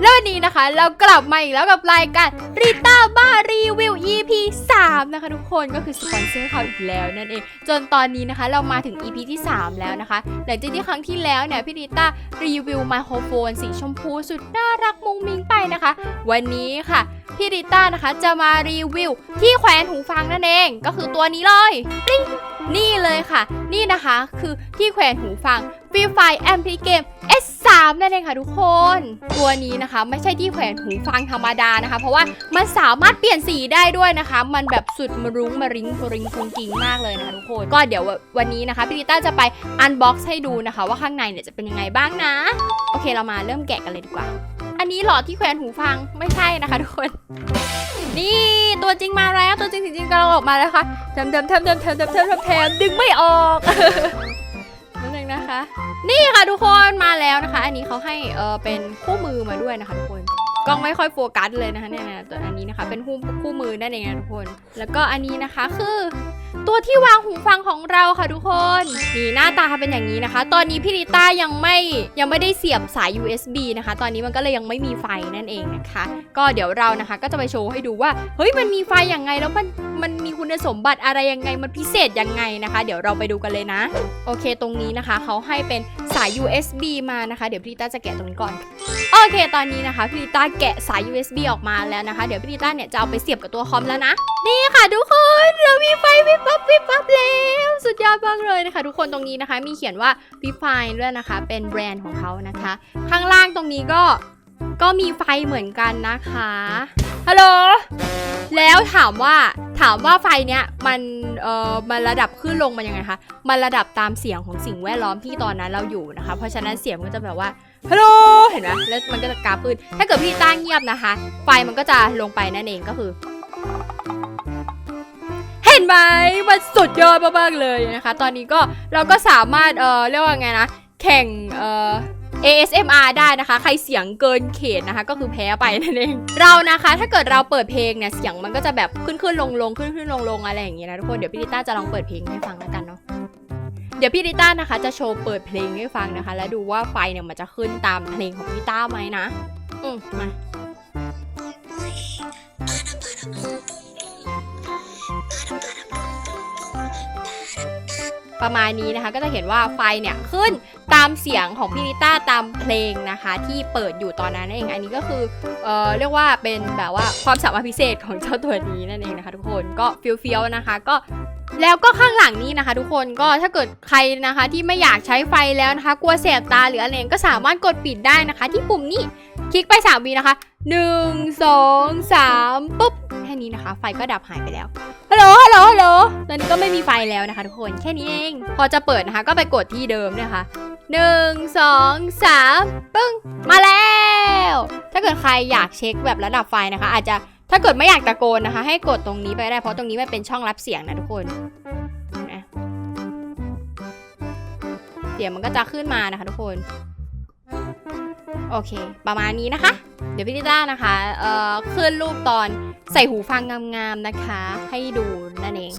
แล้ววันนี้นะคะ เรากลับมาอีกแล้วกับรายการริต้าบ้ารีวิว EP 3 นะคะทุกคนก็คือสปอนเซอร์เขาอีกแล้วนั่นเองจนตอนนี้นะคะเรามาถึง EP ที่ 3 แล้วนะคะ หลังจากที่ครั้งที่แล้วเนี่ยพี่ริต้ารีวิวไมโครโฟนสีชมพูสุดน่ารักมุ้งมิ้งไปนะคะ วันนี้ค่ะพี่ริต้านะคะ จะมารีวิวที่แขวนหูฟังนั่นเอง ก็คือตัวนี้เลยปิ้งนี่เลยค่ะ นี่นะคะคือที่แขวนหูฟังฟีไฟแอมพลิเกม S3 นั่นเองค่ะทุกคน ตัวนี้นะคะไม่ใช่ที่แขวนหูฟังธรรมดานะคะ เพราะว่ามันสามารถเปลี่ยนสีได้ด้วยนะคะ มันแบบสุดมรุ้งมาริงปริงกุงกิงมากเลยนะคะทุกคน ก็เดี๋ยววันนี้นะคะพี่ริต้าจะไปอันบ็อกซ์ให้ดูนะคะ ว่าข้างในเนี่ยจะเป็นยังไงบ้างนะ โอเคเรามาเริ่มแกะกันเลยดีกว่า อันนี้หลอดที่แขวนหูฟังไม่ใช่นะคะทุกคน นี่ตัวจริงมาแล้วตัวจริงจริงกำลังออกมาแล้วค่ะเทมเทมเทมเทมเทมเทมเทมเทมดึงไม่ออกนั่นเองนะคะ นี่ค่ะทุกคนมาแล้วนะคะ อันนี้เขาให้เออเป็นคู่มือมาด้วยนะคะทุกคน กล้องไม่ค่อยโฟกัสเลยนะคะเนี่ยตัวอันนี้นะคะ เป็นคู่คู่มือนั่นเองนะทุกคน แล้วก็อันนี้นะคะคือตัวที่วางหูฟังของเราค่ะทุกคน นี่หน้าตาเป็นอย่างนี้นะคะ ตอนนี้พี่ริต้ายังไม่ยังไม่ได้เสียบสาย USB นะคะ ตอนนี้มันก็เลยยังไม่มีไฟนั่นเองนะคะ ก็เดี๋ยวเรานะคะ ก็จะไปโชว์ให้ดูว่า เฮ้ยมันมีไฟยังไงแล้วมันมันมีคุณสมบัติอะไรยังไงมันพิเศษยังไงนะคะ เดี๋ยวเราไปดูกันเลยนะ โอเคตรงนี้นะคะเขาให้เป็น สาย USB มานะคะ เดี๋ยวพี่ริต้าจะแกะตรงนี้ก่อน โอเค ตอนนี้นะคะพี่ริต้าแกะสาย USB ออกมาแล้วนะคะ เดี๋ยวพี่ริต้าเนี่ยจะเอาไปเสียบกับตัวคอมแล้วนะ นี่ค่ะทุกคน เรามีไฟวิบวับวิบวับแล้ว สุดยอดมากเลยนะคะ ทุกคนตรงนี้นะคะ มีเขียนว่า v i f i ด้วยนะคะ เป็นแบรนด์ของเขานะคะ ข้างล่างตรงนี้ก็ ก็มีไฟเหมือนกันนะคะ ฮัลโหล แล้วถามว่า ถามว่าไฟเนี้ยมันเอ่อมันระดับขึ้นลงมันยังไงคะ มันระดับตามเสียงของสิ่งแวดล้อมที่ตอนนั้นเราอยู่นะคะ เพราะฉะนั้นเสียงมันก็จะแบบว่าฮัลโหลเห็นไหมแล้วมันก็จะกราฟขึ้น ถ้าเกิดพี่ตั้งเงียบนะคะ ไฟมันก็จะลงไปนั่นเองก็คือ เห็นไหมมันสุดยอดมากๆเลยนะคะ ตอนนี้ก็เราก็สามารถเอ่อเรียกว่าไงนะ แข่งเอ่อ ASMR ได้นะคะ ใครเสียงเกินเขตนะคะ ก็คือแพ้ไปนั่นเอง เรานะคะถ้าเกิดเราเปิดเพลงเนี่ยเสียงมันก็จะแบบขึ้นขึ้นลงลงขึ้นขึ้นลงลงอะไรอย่างเงี้ยนะทุกคนเดี๋ยวพี่ลิต้าจะลองเปิดเพลงให้ฟังแล้วกันเนาะเดี๋ยวพี่ลิต้านะคะจะโชว์เปิดเพลงให้ฟังนะคะ แล้วดูว่าไฟเนี่ยมันจะขึ้นตามเพลงของพี่ต้าไหมนะ อืมมา ประมาณนี้นะคะ ก็จะเห็นว่าไฟเนี่ยขึ้นตามเสียงของพี่นิต้าตามเพลงนะคะ ที่เปิดอยู่ตอนนั้นเองอันนี้ก็คือเอ่อเรียกว่าเป็นแบบว่าความสามารถพิเศษของเจ้าตัวนี้นั่นเองนะคะ ทุกคนก็ฟี้ยวๆนะคะก็แล้วก็ข้างหลังนี้นะคะ ทุกคนก็ถ้าเกิดใครนะคะ ที่ไม่อยากใช้ไฟแล้วนะคะ กลัวแสบตาหรืออะไรก็สามารถกดปิดได้นะคะ ที่ปุ่มนี้คลิกไป3วินะคะ 1 2 3ปุ๊บแค่นี้นะคะ ไฟก็ดับหายไปแล้วฮัลโหลฮัลโหลฮัลโหลตอนนี้ก็ไม่มีไฟแล้วนะคะ ทุกคนแค่นี้เอง พอจะเปิดนะคะ ก็ไปกดที่เดิมเนี่ยค่ะหนึ่งสองสามปึ้งมาแล้ว ถ้าเกิดใครอยากเช็คแบบระดับไฟนะคะ อาจจะถ้าเกิดไม่อยากตะโกนนะคะ ให้กดตรงนี้ไปได้เพราะตรงนี้มันเป็นช่องรับเสียงนะทุกคนนะเสียงมันก็จะขึ้นมานะคะทุกคน โอเค ประมาณนี้นะคะ เดี๋ยวพี่ลิต้านะคะเอ่อขึ้นรูปตอนใส่หูฟังงามๆนะคะ ให้ดูนั่นเอง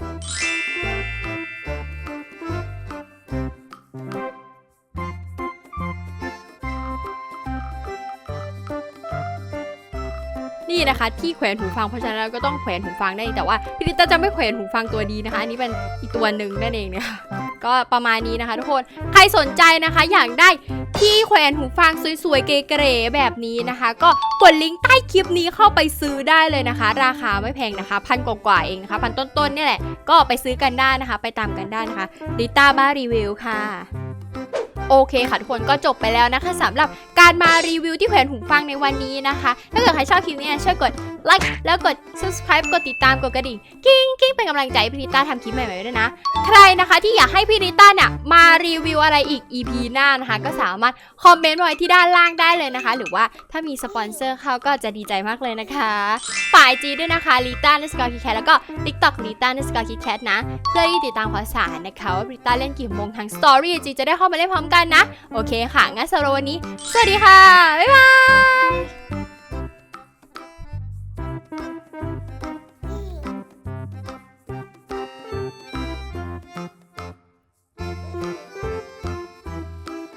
นี่นะคะที่แขวนหูฟังเพราะฉะนั้นเราก็ต้องแขวนหูฟังได้แต่ว่าพี่ลิต้าจะไม่แขวนหูฟังตัวดีนะคะ อันนี้เป็นอีกตัวหนึ่งนั่นเองเนี่ยค่ะก็ประมาณนี้นะคะ ทุกคนใครสนใจนะคะ อยากได้ ที่แขวนหูฟังสวยๆ เก๋ๆแบบนี้นะคะ ก็กดลิงก์ใต้คลิปนี้เข้าไปซื้อได้เลยนะคะ ราคาไม่แพงนะคะ พันกว่าๆเองนะคะ พันต้นๆเนี่ยแหละ ก็ไปซื้อกันได้นะคะ ไปตามกันได้นะคะลิต้าบ้ารีวิวค่ะโอเคค่ะทุกคนก็จบไปแล้วนะคะสำหรับการมารีวิวที่แขวนหูฟังในวันนี้นะคะ ถ้าเกิดใครชอบคลิปนี้ช่วยกด ไลค์แล้วกด subscribe กดติดตามกดกระดิ่งกิ้งกิ้งเป็นกำลังใจให้พี่ริต้าทำคลิปใหม่ๆด้วยนะ ใครนะคะที่อยากให้พี่ริต้าเนี่ยมารีวิวอะไรอีก EP หน้านะคะ ก็สามารถคอมเมนต์ไว้ที่ด้านล่างได้เลยนะคะ หรือว่าถ้ามีสปอนเซอร์เข้าก็จะดีใจมากเลยนะคะฝ่ายจีด้วยนะคะลิต้าในสกอร์คิแคทแล้วก็ TikTok ลิต้าในสกอร์คิแคทนะ เพื่อที่ติดตามข่าวสารนะคะว่าริต้าเล่นกี่โมงทางสตอรี่จีจะได้เข้ามาเล่นพร้อมกันนะ โอเคค่ะงั้นสำหรับวันนี้ สวัสดีค่ะ บ๊ายบาย Thank you.